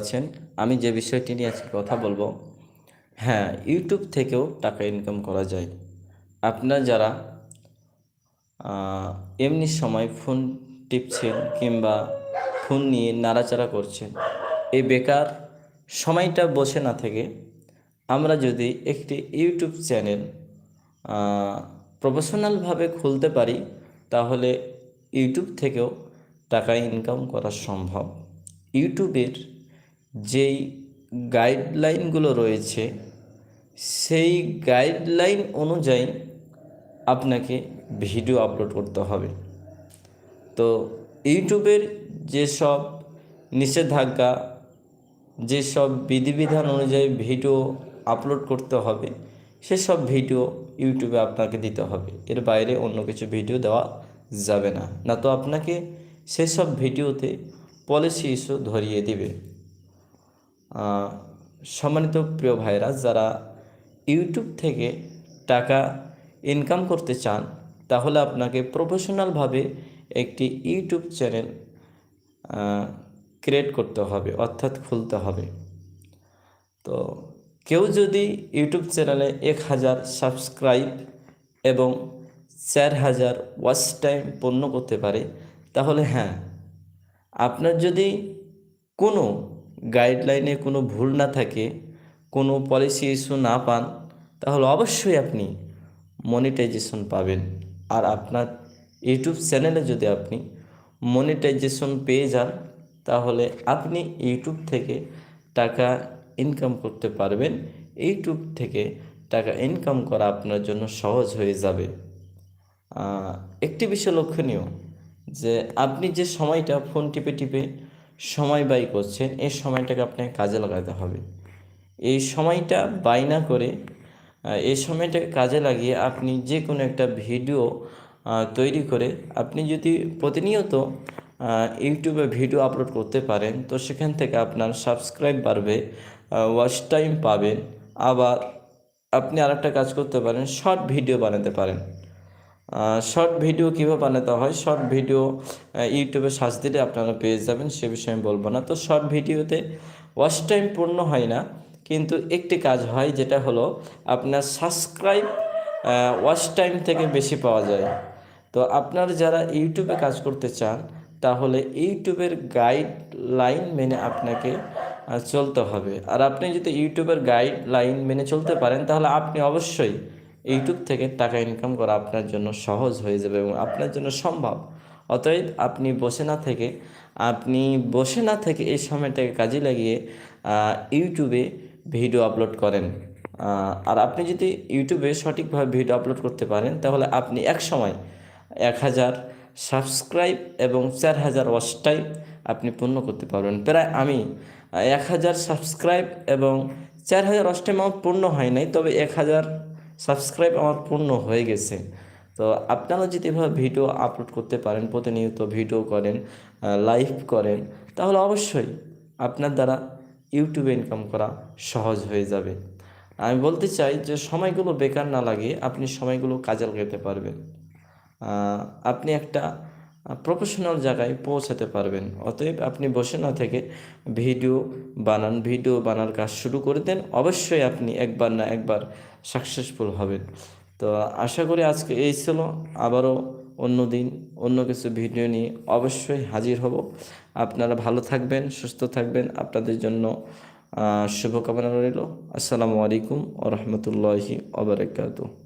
আছেন, আমি যে বিষয়টি নিয়ে আজকে কথা বলব হ্যাঁ ইউটিউব থেকেও টাকা ইনকাম করা যায়। আপনার যারা এমনি সময় ফোন টিপছেন কিংবা ফোন নিয়ে নাড়াচাড়া করছেন, এই বেকার সময়টা বসে না থেকে আমরা যদি একটি ইউটিউব চ্যানেল প্রফেশনালভাবে খুলতে পারি, তাহলে ইউটিউব থেকেও টাকা ইনকাম করা সম্ভব। ইউটিউবের যেই গাইডলাইনগুলো রয়েছে, সেই গাইডলাইন অনুযায়ী আপনাকে ভিডিও আপলোড করতে হবে। তো ইউটিউবের যেসব নিষেধাজ্ঞা, যেসব বিধিবিধান অনুযায়ী ভিডিও আপলোড করতে হবে, সেসব ভিডিও ইউটিউবে আপনাকে দিতে হবে। এর বাইরে অন্য কিছু ভিডিও দেওয়া যাবে না। না তো আপনাকে সেসব ভিডিওতে পলিসি ইস্যু ধরিয়ে দিবে। সম্মানিত প্রিয় ভাইরা যারা ইউটিউব থেকে টাকা ইনকাম করতে চান, তাহলে আপনাকে প্রফেশনালভাবে একটি ইউটিউব চ্যানেল ক্রিয়েট করতে হবে, অর্থাৎ খুলতে হবে। তো কেউ যদি ইউটিউব চ্যানেলে এক হাজার সাবস্ক্রাইব এবং চার হাজার ওয়াচ টাইম পূর্ণ করতে পারে, তাহলে হ্যাঁ আপনার যদি কোনো গাইডলাইনে কোনো ভুল না থাকে, কোনো পলিসি ইস্যু না পান, তাহলে অবশ্যই আপনি মনিটাইজেশন পাবেন। আর আপনার ইউটিউব চ্যানেলে যদি আপনি মনিটাইজেশন পেয়ে যান, তাহলে আপনি ইউটিউব থেকে টাকা ইনকাম করতে পারবেন। ইউটিউব থেকে টাকা ইনকাম করা আপনার জন্য সহজ হয়ে যাবে। একটি বিষয় লক্ষণীয় যে আপনি যে সময়টা ফোন টিপে টিপে সময় ব্যয় করছেন, এই সময়টাকে আপনাকে কাজে লাগাতে হবে। এই সময়টা ব্যয় না করে এই সময়টাকে কাজে লাগিয়ে আপনি যে কোনো একটা ভিডিও তৈরি করে আপনি যদি প্রতিনিয়ত ইউটিউবে ভিডিও আপলোড করতে পারেন, তো সেখান থেকে আপনার সাবস্ক্রাইব বাড়বে ওয়াচ টাইম পাবেন। আবার আপনি আরেকটা কাজ করতে পারেন শর্ট ভিডিও বানাতে পারেন। শর্ট ভিডিও কীভাবে বানাতে হয়? শর্ট ভিডিও ইউটিউবে সার্চ দিলে আপনারা পেয়ে যাবেন, সে বিষয়ে আমি বলব না। তো শর্ট ভিডিওতে ওয়াচ টাইম পূর্ণ হয় না, কিন্তু একটি কাজ হয়, যেটা হলো আপনার সাবস্ক্রাইব ওয়াচ টাইম থেকে বেশি পাওয়া যায়। তো আপনার যারা ইউটিউবে কাজ করতে চান, তাহলে ইউটিউবের গাইডলাইন মেনে আপনাকে চলতে হবে। আর আপনি যদি ইউটিউবের গাইডলাইন মেনে চলতে পারেন, তাহলে আপনি অবশ্যই ইউটিউব থেকে টাকা ইনকাম করা আপনার জন্য সহজ হয়ে যাবে এবং আপনার জন্য সম্ভব। অতএব আপনি বসে না থেকে, আপনি বসে না থেকে এই সময়টাকে কাজে লাগিয়ে ইউটিউবে ভিডিও আপলোড করেন। আর আপনি যদি ইউটিউবে সঠিকভাবে ভিডিও আপলোড করতে পারেন, তাহলে আপনি এক সময় এক হাজার সাবস্ক্রাইব এবং চার হাজার ওয়াচ টাইম আপনি পূর্ণ করতে পারবেন। প্রায় আমি এক হাজার সাবস্ক্রাইব এবং চার হাজার আমার পূর্ণ হয় নাই, তবে এক হাজার সাবস্ক্রাইব আমার পূর্ণ হয়ে গেছে। তো আপনারা যদি এভাবে ভিডিও আপলোড করতে পারেন, প্রতিনিয়ত ভিডিও করেন লাইভ করেন, তাহলে অবশ্যই আপনার দ্বারা ইউটিউবে ইনকাম করা সহজ হয়ে যাবে। আমি বলতে চাই যে সময়গুলো বেকার না লাগে আপনি সময়গুলো কাজে লাগাতে পারবেন। আপনি একটা প্রফেশনাল জায়গায় পৌঁছাতে পারবেন। অতএব আপনি বসে না থেকে ভিডিও বানান, ভিডিও বানার কাজ শুরু করে দেন। অবশ্যই আপনি একবার না একবার সাকসেসফুল হবেন। তো আশা করি আজকে এই ছিল। আবারও অন্য দিন, অন্য কিছু ভিডিও নিয়ে অবশ্যই হাজির হব। আপনারা ভালো থাকবেন, সুস্থ থাকবেন। আপনাদের জন্য শুভকামনা রইল। আসসালামু আলাইকুম ও রহমতুল্লাহি ওবরাকাতুহ।